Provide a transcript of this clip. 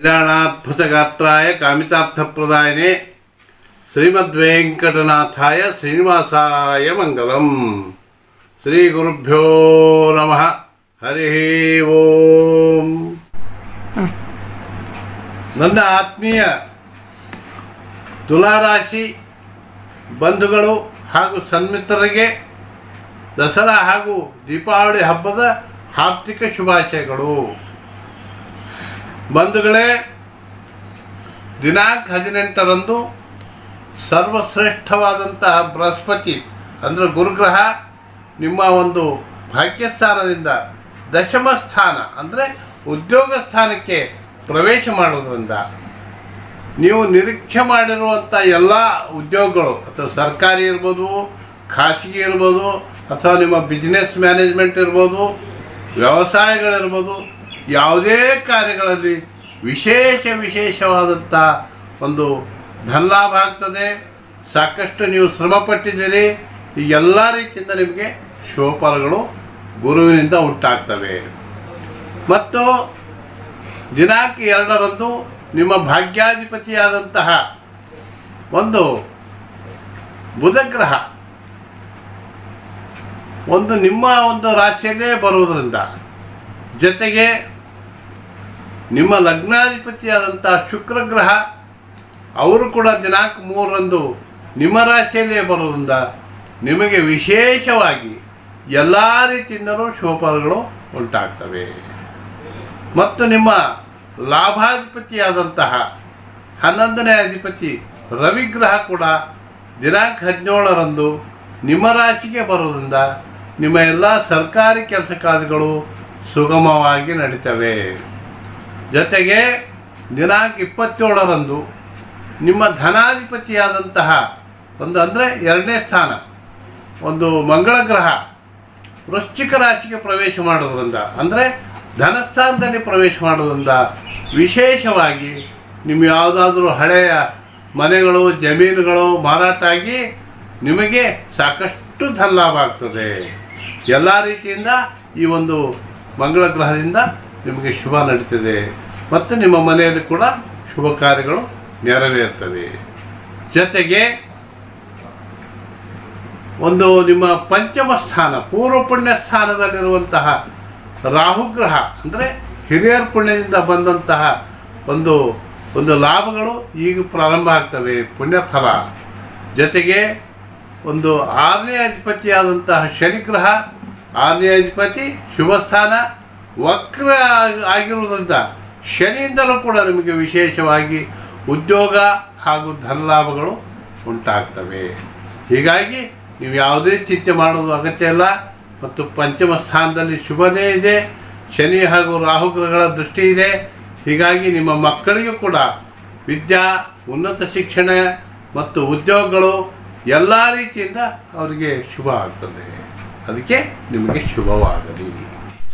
ಕಲ್ಯಾಣಾದ್ಭುತಗಾತ್ರಾಯ ಕಾಮಿತಾರ್ಥಪ್ರದಾಯನೆ ಶ್ರೀಮದ್ವೆಂಕಟನಾಥಾಯ ಶ್ರೀನಿವಾಸಾಯ ಮಂಗಲಂ ಶ್ರೀ ಗುರುಭ್ಯೋ ನಮಃ ಹರಿ ಓಂ ನನ್ನ ಆತ್ಮೀಯ ತುಲಾರಾಶಿ ಬಂಧುಗಳು ಹಾಗೂ ಸನ್ಮಿತ್ರರಿಗೆ ದಸರಾ ಹಾಗೂ ದೀಪಾವಳಿ ಹಬ್ಬದ ಹಾರ್ದಿಕ ಶುಭಾಶಯಗಳು. ಬಂಧುಗಳೇ, ದಿನಾಂಕ ಹದಿನೆಂಟರಂದು ಸರ್ವಶ್ರೇಷ್ಠವಾದಂತಹ ಬೃಹಸ್ಪತಿ ಅಂದರೆ ಗುರುಗ್ರಹ ನಿಮ್ಮ ಒಂದು ಭಾಗ್ಯಸ್ಥಾನದಿಂದ ದಶಮ ಸ್ಥಾನ ಅಂದರೆ ಉದ್ಯೋಗ ಸ್ಥಾನಕ್ಕೆ ಪ್ರವೇಶ ಮಾಡೋದ್ರಿಂದ ನೀವು ನಿರೀಕ್ಷೆ ಮಾಡಿರುವಂಥ ಎಲ್ಲ ಉದ್ಯೋಗಗಳು, ಅಥವಾ ಸರ್ಕಾರಿ ಇರ್ಬೋದು, ಖಾಸಗಿ ಇರ್ಬೋದು, ಅಥವಾ ನಿಮ್ಮ ಬಿಸ್ನೆಸ್ ಮ್ಯಾನೇಜ್ಮೆಂಟ್ ಇರ್ಬೋದು, ವ್ಯವಸಾಯಗಳಿರ್ಬೋದು ಯಾವುದೇ ಕಾರ್ಯಗಳಲ್ಲಿ ವಿಶೇಷ ವಿಶೇಷವಾದಂಥ ಒಂದು ಧನಲಾಭ ಆಗ್ತದೆ. ಸಾಕಷ್ಟು ನೀವು ಶ್ರಮಪಟ್ಟಿದ್ದೀರಿ ಈ ಎಲ್ಲ ರೀತಿಯಿಂದ ನಿಮಗೆ ಶೋಪರಗಳು ಗುರುವಿನಿಂದ ಉಂಟಾಗ್ತವೆ. ಮತ್ತು ದಿನಾಂಕ ಎರಡರಂದು ನಿಮ್ಮ ಭಾಗ್ಯಾಧಿಪತಿಯಾದಂತಹ ಒಂದು ಬುಧಗ್ರಹ ಒಂದು ನಿಮ್ಮ ಒಂದು ರಾಶಿಯಲ್ಲೇ ಬರುವುದರಿಂದ ಜೊತೆಗೆ ನಿಮ್ಮ ಲಗ್ನಾಧಿಪತಿಯಾದಂಥ ಶುಕ್ರಗ್ರಹ, ಅವರು ಕೂಡ ದಿನಾಂಕ ಮೂರರಂದು ನಿಮ್ಮ ರಾಶಿಯಲ್ಲೇ ಬರೋದ್ರಿಂದ ನಿಮಗೆ ವಿಶೇಷವಾಗಿ ಎಲ್ಲ ರೀತಿಯಿಂದಲೂ ಶುಭಫಲಗಳು ಉಂಟಾಗ್ತವೆ. ಮತ್ತು ನಿಮ್ಮ ಲಾಭಾಧಿಪತಿಯಾದಂತಹ ಹನ್ನೊಂದನೇ ಅಧಿಪತಿ ರವಿಗ್ರಹ ಕೂಡ ದಿನಾಂಕ ಹದಿನೇಳರಂದು ನಿಮ್ಮ ರಾಶಿಗೆ ಬರೋದ್ರಿಂದ ನಿಮ್ಮ ಎಲ್ಲ ಸರ್ಕಾರಿ ಕೆಲಸ ಕಾರ್ಯಗಳು ಸುಗಮವಾಗಿ ನಡೀತವೆ. ಜೊತೆಗೆ ದಿನಾಂಕ ಇಪ್ಪತ್ತೇಳರಂದು ನಿಮ್ಮ ಧನಾಧಿಪತಿಯಾದಂತಹ ಒಂದು ಅಂದರೆ ಎರಡನೇ ಸ್ಥಾನ, ಒಂದು ಮಂಗಳ ಗ್ರಹ ವೃಶ್ಚಿಕ ರಾಶಿಗೆ ಪ್ರವೇಶ ಮಾಡೋದ್ರಿಂದ ಅಂದರೆ ಧನಸ್ಥಾನದಲ್ಲಿ ಪ್ರವೇಶ ಮಾಡೋದ್ರಿಂದ ವಿಶೇಷವಾಗಿ ನಿಮ್ಮ ಯಾವುದಾದ್ರೂ ಹಳೆಯ ಮನೆಗಳು, ಜಮೀನುಗಳು ಮಾರಾಟ ಆಗಿ ನಿಮಗೆ ಸಾಕಷ್ಟು ಧನ ಲಾಭ ಆಗ್ತದೆ. ಎಲ್ಲ ರೀತಿಯಿಂದ ಈ ಒಂದು ಮಂಗಳ ಗ್ರಹದಿಂದ ನಿಮಗೆ ಶುಭ ನಡೀತದೆ. ಮತ್ತು ನಿಮ್ಮ ಮನೆಯಲ್ಲಿ ಕೂಡ ಶುಭ ಕಾರ್ಯಗಳು ನೆರವೇರ್ತವೆ. ಜೊತೆಗೆ ಒಂದು ನಿಮ್ಮ ಪಂಚಮ ಸ್ಥಾನ ಪೂರ್ವ ಪುಣ್ಯ ಸ್ಥಾನದಲ್ಲಿರುವಂತಹ ರಾಹುಗ್ರಹ, ಅಂದರೆ ಹಿರಿಯರ ಪುಣ್ಯದಿಂದ ಬಂದಂತಹ ಒಂದು ಒಂದು ಲಾಭಗಳು ಈಗ ಪ್ರಾರಂಭ ಆಗ್ತವೆ ಪುಣ್ಯಫಲ ಜೊತೆಗೆ ಒಂದು ಆರನೇ ಅಧಿಪತಿಯಾದಂತಹ ಶನಿಗ್ರಹ, ಆರನೇ ಅಧಿಪತಿ ಶುಭ ಸ್ಥಾನ ವಕ್ರ ಆಗಿ- ಆಗಿರುವುದರಿಂದ ಶನಿಯಿಂದಲೂ ಕೂಡ ನಿಮಗೆ ವಿಶೇಷವಾಗಿ ಉದ್ಯೋಗ ಹಾಗೂ ಧನಲಾಭಗಳು ಉಂಟಾಗ್ತವೆ. ಹೀಗಾಗಿ ನೀವು ಯಾವುದೇ ಚಿಂತೆ ಮಾಡೋದು ಅಗತ್ಯ ಇಲ್ಲ. ಮತ್ತು ಪಂಚಮ ಸ್ಥಾನದಲ್ಲಿ ಶುಭನೇ ಇದೆ. ಶನಿ ಹಾಗೂ ರಾಹುಗ್ರಹಗಳ ದೃಷ್ಟಿ ಇದೆ. ಹೀಗಾಗಿ ನಿಮ್ಮ ಮಕ್ಕಳಿಗೂ ಕೂಡ ವಿದ್ಯಾ, ಉನ್ನತ ಶಿಕ್ಷಣ ಮತ್ತು ಉದ್ಯೋಗಗಳು ಎಲ್ಲ ರೀತಿಯಿಂದ ಅವರಿಗೆ ಶುಭ ಆಗ್ತದೆ. ಅದಕ್ಕೆ ನಿಮಗೆ ಶುಭವಾಗಲಿ.